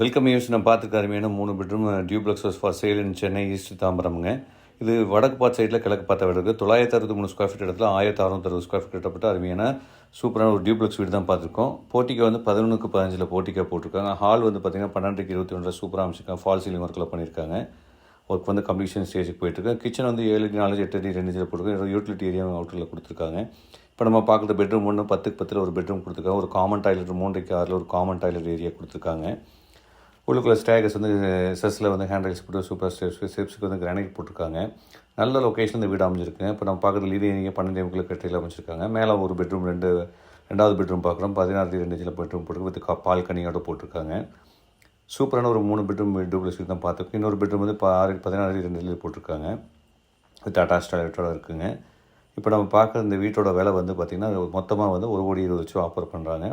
Welcome use நான் பார்த்துருக்க அருமையான மூணு bedroom duplex for sale in Chennai east தாம்பரம்ங்க இது வடக்கு பார்த்த சைடில் கிழக்கு பார்த்த வீடு இருக்குது தொள்ளாயிரத்தி அறுபத்தி மூணு ஸ்கொயர் ஃபீட் இடத்துல ஆயிரத்தி அறுநூத்தறுபது ஸ்கொயர் ஃபீட் இடப்பட்ட அருமையான சூப்பரான ஒரு டியூப்ளக்ஸ் வீடு தான் பார்த்துருக்கோம். போட்டிக்கு வந்து பதினொன்றுக்கு பதினஞ்சில் போட்டிக்காக போட்டிருக்காங்க. ஹால் வந்து பார்த்திங்கன்னா பன்னெண்டுக்கு இருபத்தி ஒன்றில் சூப்பராக அமைச்சிருக்காங்க. ஃபால் சீலிங் ஒர்க்கில் பண்ணியிருக்காங்க ஒர்க் வந்து கம்ப்ளீஷன் ஸ்டேஜுக்கு போயிட்டுருக்கு கிச்சன் வந்து ஏழு அடி நாலு எட்டு அடி ரெண்டு இதில் போட்டுருக்காங்க. யூட்டிலிட்டி ஏரியா அவுட்டரில் கொடுத்துருக்காங்க. இப்போ நம்ம பார்க்குறது பெட்ரூம் ஒன்று பத்துக்கு பத்தில் ஒரு பெட்ரூம் கொடுத்துருக்காங்க. ஒரு காமன் டாய்லெட் மூன்றைக்கு ஆறில் ஒரு காமன் டாய்லெட் ஏரியா கொடுத்துருக்காங்க. உள்ளுக்குள்ள ஸ்டேகஸ் வந்து செஸ்ஸில் வந்து ஹேண்டில்ஸ் போட்டு சூப்பர் ஸ்டெப்ஸ் ஸ்டெப்ஸுக்கு வந்து கிரானைட் போட்டிருக்காங்க. நல்ல லொக்கேஷன் இந்த வீடு அமைஞ்சிருக்கு. இப்போ நம்ம பார்க்குறது லீடிங் ஏரியா பன்னெண்டு எம்குள்ள கட்டையில் அமைச்சிருக்காங்க. மேலே ஒரு பெட்ரூம் ரெண்டு ரெண்டாவது பெட்ரூம் பார்க்குறோம் பதினாறு ரெண்டு இன்ச்சில் பெட்ரூம் போட்டு வித் பால்கனியோட போட்டிருக்காங்க. சூப்பரான ஒரு மூணு பெட்ரூம் டூப்ளஸ் தான் பார்த்துருக்கோம். இன்னொரு பெட்ரூம் வந்து ஆறு பதினாறு ரெண்டு இதில் போட்டிருக்காங்க. வித் அட்டாச் டாய்லெட்டோட இருக்குங்க. இப்போ நம்ம பார்க்குற இந்த வீட்டோட விலை வந்து பார்த்திங்கன்னா மொத்தமாக வந்து ஒரு கோடி இருபது லட்சம் ஆஃபர் பண்ணுறாங்க